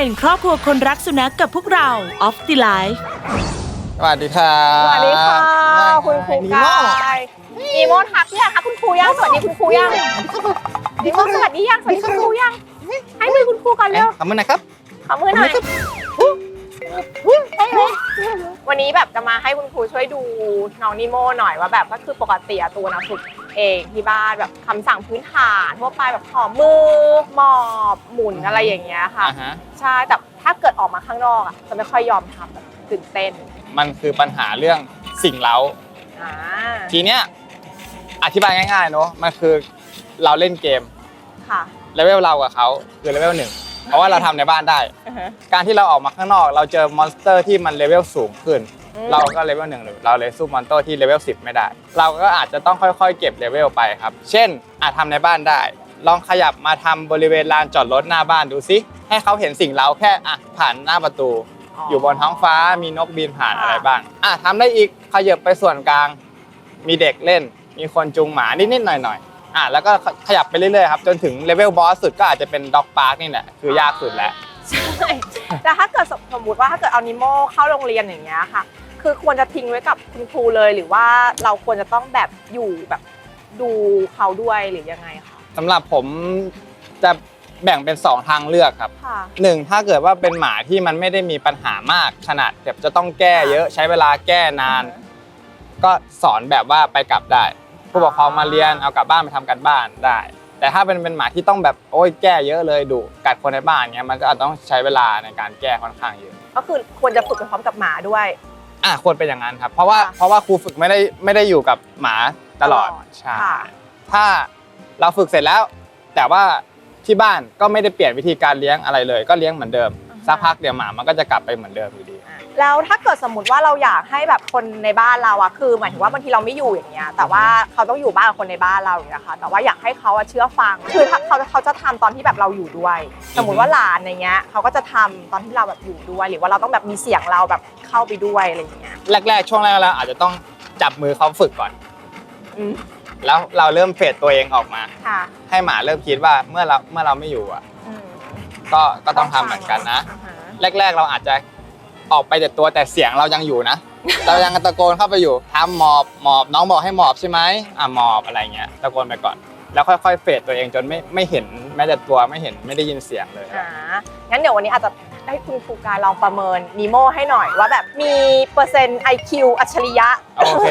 มาร่วมกันเป็นครอบครัวคนรักสุนัขกกับพวกเรา Off the Life สวัสดีครับสวัสดีค่ะ คุณครูนีกโม่ายนีโมทักยังคะคุณครูยังสวัสดีคุณครูยังนีโมสวัสดียังสวัสดีคุณครูยังให้มือคุณครูก่อนเร็วทำมือหนะครับขอมือหน่อยให้ไหม วันนี้แบบจะมาให้คุณครูช่วยดูน้องนิโมหน่อยว่าแบบก็คือปกติอะตัวนะฝึกเองที่บ้านแบบคำสั่งพื้นฐานทั่วไปแบบหอมมือหมอบหมุนอะไรอย่างเงี้ยค่ะ อ่าฮะใช่แต่ถ้าเกิดออกมาข้างนอกอะจะไม่ค่อยยอมทำแบบตื่นเต้นมันคือปัญหาเรื่องสิ่งเล้า อ่าทีเนี้ยอธิบายง่ายๆเนอะมันคือเราเล่นเกมค่ะ เลเวลเรากับเขาคือเลเวลหนึ่ง เพราะว่าเราทำในบ้านได้การที่เราออกมาข้างนอก เราเจอมอนสเตอร์ที่มันเลเวลสูงขึ้น อืม เราก็เลเวลหนึ่งหรือเราเลยสู้มอนสเตอร์ที่เลเวล10 ไม่ได้ เราก็อาจจะต้องค่อยๆ เก็บเลเวลไปครับ เช่น อาจทำในบ้านได้ ลองขยับมาทำบริเวณลานจอดรถหน้าบ้านดูซิ ให้เขาเห็นสิ่งเราแค่อะผ่านหน้าประตู อยู่บนท้องฟ้ามีนกบินผ่านอะไรบ้าง อะทำได้อีกขยับไปส่วนกลาง มีเด็กเล่น มีคนจูงหมานิดๆหน่อยๆ อะแล้วก็ขยับไปเรื่อยๆครับจนถึงเลเวลบอสสุดก็อาจจะเป็นด็อกพาร์คนี่แหละคือยากสุดแล้วใช่แต่ถ้าเกิดสมมติว่าถ้าเกิดเอานิโมเข้าโรงเรียนอย่างเงี้ยค่ะ คือควรจะทิ้งไว้กับคุณครูเลยหรือว่าเราควรจะต้องแบบอยู่แบบดูเขาด้วยหรือยังไงคะสำหรับผมจะแบ่งเป็น 2 ทางเลือกครับค่ะหนึ่งถ้าเกิดว่าเป็นหมาที่มันไม่ได้มีปัญหามากขนาดแบบจะต้องแก้เยอะใช้เวลาแก้นาน ก็สอนแบบว่าไปกลับได้ ผู้ปกครองมาเรียนเอากลับบ้านไปทำกันบ้านได้ แต่ถ้าเป็นเป็นหมาที่ต้องแบบโอ้ยแก้เยอะเลยดุกัดคนในบ้านเงี้ยมันก็อาจต้องใช้เวลาในการแก้ค่อนข้างเยอะก็คือควรจะฝึกไปพร้อมกับหมาด้วยอะควรเป็นอย่างนั้นครับ เพราะว่าค่ะเพราะว่าครูฝึกไม่ได้ไม่ได้อยู่กับหมาตลอดตลอดใช่ค่ะถ้าเราฝึกเสร็จแล้ว แต่ว่าที่บ้านก็ไม่ได้เปลี่ยนวิธีการเลี้ยงอะไรเลย ก็เลี้ยงเหมือนเดิมสักพักเดี๋ยวหมามันก็จะกลับไปเหมือนเดิมอยู่ดี แล้วถ้าเกิดสมมติว่าเราอยากให้แบบคนในบ้านเราอะคือหมายถึงว่าบางทีเราไม่อยู่อย่างเงี้ยแต่ว่าเขาต้องอยู่บ้านกับคนในบ้านเราอย่างเงี้ยค่ะแต่ว่าอยากให้เขาอะเชื่อฟัง คือถ้าเขาเขาจะทำตอนที่แบบเราอยู่ด้วย สมมติว่าหลานอย่างเงี้ยเขาก็จะทำตอนที่เราแบบอยู่ด้วย หรือว่าเราต้องแบบมีเสียงเราแบบเข้าไปด้วยอะไรอย่างเงี้ย แรกๆช่วงแรกเราอาจจะต้องจับมือเขาฝึกก่อน อืมแล้วเราเริ่มเฟดตัวเองออกมา ค่ะให้หมาเริ่มคิดว่าเมื่อเราเมื่อเราไม่อยู่อะ อืมก็ก็ต้องทำเหมือนกันนะ อ่าฮะ แรกๆเราอาจจะ ออกไปแต่ตัวแต่เสียงเรายังอยู่นะ เรายังตะโกนเข้าไปอยู่ทำหมอบหมอบน้องบอกให้หมอบใช่ไหมอะหมอบอะไรเงี้ยตะโกนไปก่อน แล้วค่อยๆเฟดตัวเองจนไม่ไม่เห็นแม้แต่ตัวไม่เห็นไม่ได้ยินเสียงเลย อ่างั้นเดี๋ยววันนี้อาจจะให้คุณครูกายลองประเมินนีโมให้หน่อยว่าแบบมีเปอร์เซ็นต์ IQ อัจฉริยะ โอเค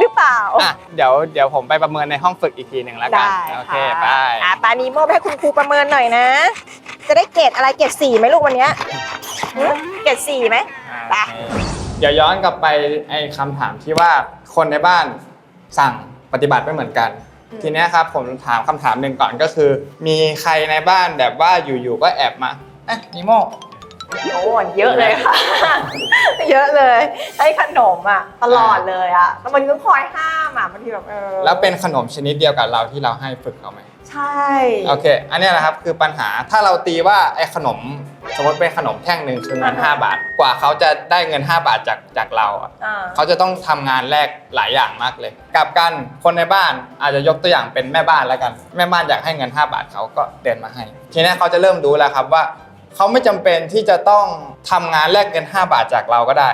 หรือเปล่า อะเดี๋ยวเดี๋ยวผมไปประเมินในห้องฝึกอีกทีหนึ่งแล้วกัน ได้โอค่ะเคไป อะปานีโมไปให้คุณครูประเมินหน่อยนะ จะได้เกรดอะไรเกรดสี่ไหมลูกวันเนี้ยหึเกรดสี่ไหม ไปโอเคเดี๋ยวย้อนกลับไปไอ้คำถามที่ว่าคนในบ้านสั่งปฏิบัติไม่เหมือนกัน ทีเนี้ยครับผมถามคำถามหนึ่งก่อนก็คือ มีใครในบ้านแบบว่าอยู่ๆก็แอบมาเอ๊ะนิโมโอ้เยอะเลยค่ะ เยอะเลยให้ขนมอะตลอดเลยอะแต่มันก็คอยห้ามอะบางทีแบบเออแล้วเป็นขนมชนิดเดียวกับเราที่เราให้ฝึกเขาไหม ใช่ โอเค อันเนี้ยนะครับคือปัญหาถ้าเราตีว่าไอ้ขนมสมมติเป็นขนมแท่งหนึ่งคือเงิน5บาท กว่าเขาจะได้เงิน 5 บาทจากจากเราอะอ่า เขาจะต้องทำงานแลกหลายอย่างมากเลยกลับกันคนในบ้านอาจจะยกตัวอย่างเป็นแม่บ้านแล้วกัน แม่บ้านอยากให้เงิน 5 บาทเขาก็เดินมาให้ ทีนี้เขาจะเริ่มรู้แล้วครับว่า เขาไม่จำเป็นที่จะต้องทำงานแลกเงิน 5 บาทจากเราก็ได้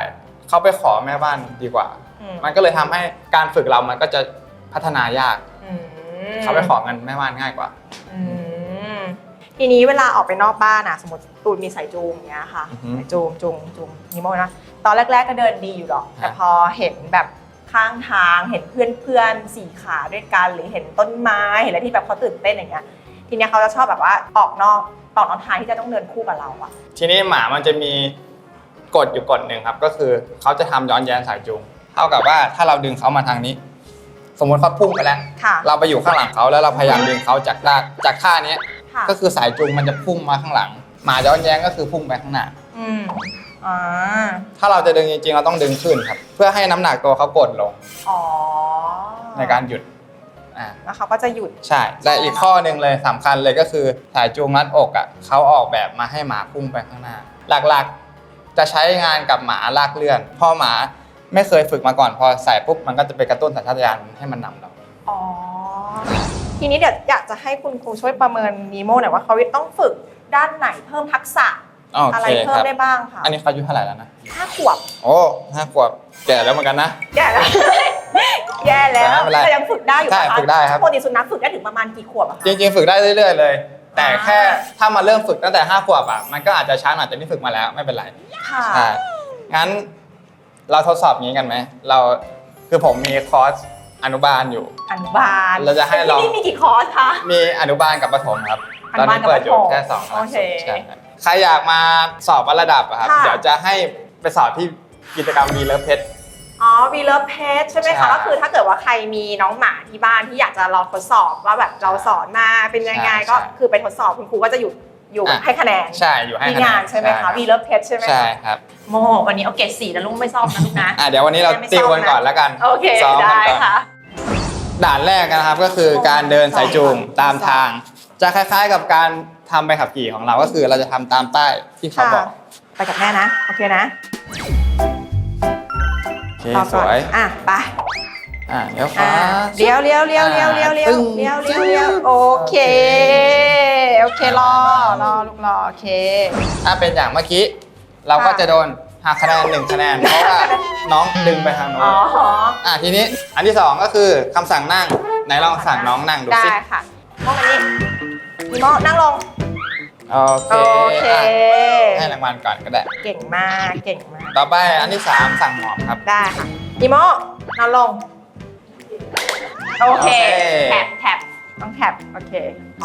เขาไปขอแม่บ้านดีกว่า อืม มันก็เลยทำให้การฝึกเรามันก็จะพัฒนายาก อืม เขาไปขอเงินแม่บ้านง่ายกว่า อืมทีนี้เวลาออกไปนอกบ้านอะสมมติตูนมีสายจูงอย่างเงี้ยค่ะอือฮึสายจูงจูงจูงนิโมนะตอนแรก ๆก็เดินดีอยู่หรอก แต่ฮะพอเห็นแบบข้างทางเห็นเพื่อนเพื่อนๆสี่ขาด้วยกันหรือเห็นต้นไม้เห็นอะไรที่แบบเขาตื่นเต้นอย่างเงี้ยทีเนี้ยเขาจะชอบแบบว่าออกนอกออกนอกทางที่จะต้องเดินคู่กับเราอะทีนี้หมามันจะมีกฎอยู่กฎหนึ่งครับ ก็คือเขาจะทำย้อนแย้งสายจูง เท่ากับว่าถ้าเราดึงเขามาทางนี้ สมมติเขาพุ่งไปแล้ว ค่ะเราไปอยู่ข้างหลังเขาแล้วเราพยายามดึงเขาจากด้านจากท่าเนี้ยค่ะก็คือสายจูงมันจะพุ่งมาข้างหลัง หมาย้อนแย้งก็คือพุ่งไปข้างหน้า อืมอ่าถ้าเราจะดึงจริงๆเราต้องดึงขึ้นครับ เพื่อให้น้ำหนักตัวเขากดลงอ๋อในการหยุดอ่าแล้วเขาก็จะหยุด ใช่ และอีกข้อหนึ่งเลยสำคัญเลยก็คือสายจูงมัดอกอะเขาออกแบบมาให้หมาพุ่งไปข้างหน้า หลักๆ จะใช้งานกับหมาลากเลื่อน พอหมา ไม่เคยฝึกมาก่อนพอใส่ปุ๊บมันก็จะไปกระตุ้นสัญชาตญาณให้มันนำเรา อ๋อ ทีนี้เดี๋ยวอยากจะให้คุณครูช่วยประเมินนีโมหน่อยว่าเขาต้องฝึกด้านไหนเพิ่มทักษะโออะไรเคเพิ่คมรับ ได้บ้างคะอันนี้เขาอายุเท่าไหร่แล้วนะ ห้าขวบโอ้ห้าขวบแก่แล้วเหมือนกันนะ แย่แล้ว แย่แล้วแต่ไม่เป็นไรแต่ยังฝึกได้อยู่ใช่ปะคะฝึกได้ครับ ปกติสุนัขฝึกได้ถึงประมาณกี่ขวบอะคะ จริงๆ ฝึกได้เรื่อยๆเลย แต่อ่าแค่ถ้ามาเริ่มฝึกตั้งแต่ห้าขวบอะมันก็อาจจะช้าหน่อยแต่นี่ฝึกมาแล้วไม่เป็นไรค่ะ ใช่งั้น เราทดสอบอย่างนี้กันไหมเราคือผมมีคอร์สอนุบาลอยู่ อนุบาลเราจะให้ลอง ที่นี่มีกี่คอร์สคะ มีอนุบาลกับประถมครับ อตนุอนบาลนี้เปิดอยู่กับประถมแค่สองคลาโอสเคใช่ครับใครอยากมาสอบวัดระดับอะครับ ค่ะ เดี๋ยวจะให้ไปสอบที่กิจกรรมมีเลิฟเพชร อ๋อวีเลเพจใช่ไหมใช่คะ ก็คือถ้าเกิดว่าใครมีน้องหมาที่บ้านที่อยากจะลองทดสอบว่าแบบเราสอนมาเป็นยังไงใช่ก็ใช่ คือไปทดสอบคุณครูก็จะอยู่ อยู่อะให้คะแนนใช่อยู่ให้ที่คะแนงานนใช่ไหมคะวีเลเพจใช่ไหมใช่คะครับโมวันนี้เอาเกรดสี่นะลูกไม่ซ่อมนะลูกนะ อะเดี๋ยววันนี้เราไม่ติวซ่อมกันนะก่อนแล้วกันโอเคซ้อมกันได้ก่อน ค่ะ ด่านแรกนะครับก็คือการเดินสายจูงตามทาง จะคล้ายๆกับการทำใบขับขี่ของเราก็คือเราจะทำตามป้ายที่เขาบอกไปกับแม่นะ โอเคนะโอเคต่อสก่อนวยอะไปอะเดี๋ยวขวาอะเลี้ยวเลี้ยวเลี้ยวเลี้ยวเลี้ยวเลี้ยวตึ้งเลี้ยวเลี้ยวเลี้ยวโอเค โอเครอรอลูกรอโอเค ถ้าเป็นอย่างเมื่อกี้ เราก็ค่ะจะโดนหักคะแนนหนึ่งคะแนน เพราะว่าน้องดึงไปทางโน้อ๋นอ อะทีนี้อันที่สองก็คือคำสั่งนั่งไหนลองสั่งน้องนั่งดูได้สิค่ะโมมานี่พี่โมนั่งลง โอเคโอเค อะให้รางวัลก่อนก็ได้ เก่งมาก เก่งมาก ต่อไปอันที่สามสั่งหมอบครับ ได้ค่ะพี่โมนอนลง โอเค โอเค แท็บแท็บต้องแท็บโอเค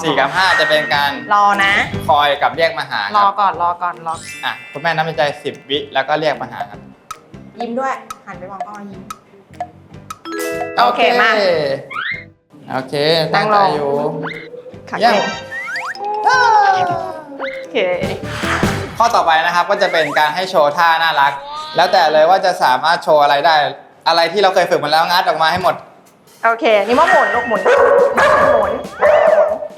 สี่กับห้าจะเป็นการรอนะ คอยกับเรียกมาหารคอรับก่อนรอก่อนรออะคุณแม่นับในใจสิบวิแล้วก็เรียกมาหาครับยิ้มด้วย หันไปมองก็ยิ้ม โอเคมา โอเคตั้งใจอยู่ขาเยี่ยมเก่งโอเค ข้อต่อไปนะครับก็จะเป็นการให้โชว์ท่าน่ารัก แล้วแต่เลยว่าจะสามารถโชว์อะไรได้ อะไรที่เราเคยฝึกมาแล้วงัดออกมาให้หมด โอเค นี่ว่าหมุนลูกหมุนหมุน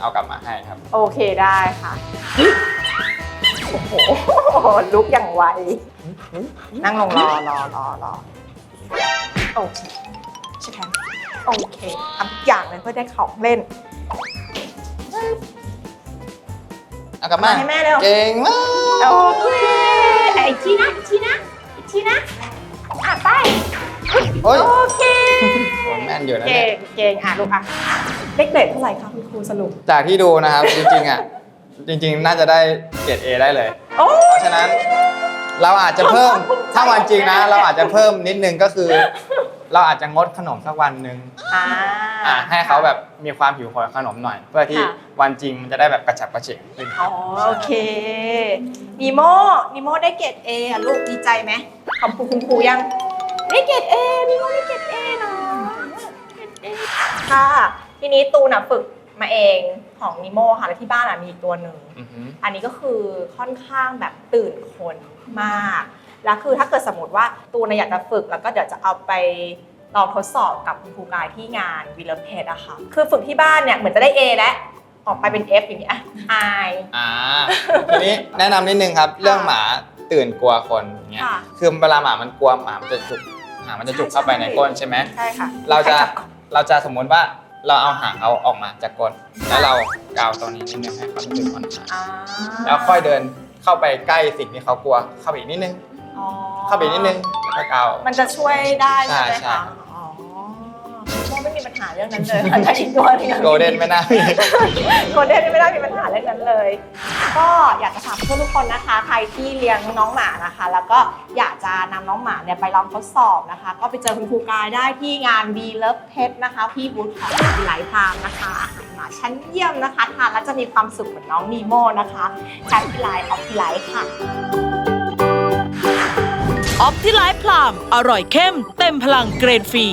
เอากลับมาให้ครับ โอเคได้ค่ะ โอ้โห ลุกอย่างไว นั่งลงรอรอรอรอโอเคใช่ไหมโอเคทำทุกอย่างเลยเพื่อได้ของเล่น เอากลับมาเอาให้แม่เร็ว เก่งมากโอเคอีกทีนะอีกทีนะอีกทีนะอะไป โอ้ยโอเคโอ้ยแม่นอยู่นะเก่เนี่ยงเก่งอะลูกอะ เลขเกรดเท่าไหร่คะคุณครูสรุป จากที่ดูนะครับ จริงๆอะจริง ๆ น่าจะได้เกรด A ได้เลย โอ้เพราะฉะนั้นเราอาจจะเพิ่มถ้าวันจริงนะ เราอาจจะเพิ่มนิดนึงก็คือ เราอาจจะงดขนมสักวันหนึ่งอ่า อะให้เขาแบบมีความหิวโหยขนมหน่อย เพื่อที่ค่ะ วันจริงมันจะได้แบบกระฉับกระเฉงขึ้นอ๋อโอเคนิโมนิโมได้เกรดเอะลูกดีใจไหมขอบคุณคุณครูยังได้เกรดเอนิโมได้เกรดเอนะเกรด A ค่ะ ทีนี้ตูนอะฝึกมาเองของนิโมค่ะแล้วที่บ้านอะมีอีกตัวหนึ่ง อือหือ อันนี้ก็คือค่อนข้างแบบตื่นคนมาก แล้วคือถ้าเกิดสมมติว่าตูนนะอยากจะฝึกแล้วก็เดี๋ยวจะเอาไปลองทดสอบกับคุณครูกายที่งานวิลเลมเพดอะค่ะ คือฝึกที่บ้านเนี่ยเหมือนจะได้ A แล้วออกไปเป็น F อย่างนี้อะอาย อ่า ทีนี้แนะนำนิดนึงครับ เรื่องหมาตื่นกลัวคนอย่างเงี้ย ค่ะคือเวลาหมามันกลัวหมามันจะจุกหางมันจะจุกเข้าไปในก้นใช่ไหม ใช่ค่ะเราจะใคบก่อนเราจะสมมุติว่า เราเอาหางเขาออกมาจากก้นแล้วเรากาวตรงนี้นิดนึงให้เขารู้สึกผ่อนคลายอ่าแล้วค่อยเดินเข้าไปใกล้สิ่งที่เขากลัวเข้าไปอีกนิดนึง อ๋อเข้าไปอีกนิดนึงแล้วก็กาว มันจะช่วยได้ใช่ไหมใช่ คะ เรื่องนั้นเลยค่ะแต่อีกตัวหนึงอะโกลเด้นไม่น่ามี โกลเด้นไม่ได้มีปัญหาเรื่องนั้นเลย ก็อยากจะถามทุกคนนะคะ ใครที่เลี้ยงน้องหมานะคะ แล้วก็อยากจะนำน้องหมาเนี่ยไปลองทดสอบนะคะ ก็ไปเจอคุณครูกายได้ที่งาน V Love Pet นะคะที่บูธของหลายพามนะคะอาหารหมาชั้นเยี่ยมนะคะทานแล้วจะมีความสุขเหมือนน้องนีโมนะคะแฮปปี้ไลฟ์ออฟไลฟ์ค่ะ ออฟที่ไลฟ์พลามอร่อยเข้ม เต็มพลังเกรนฟรี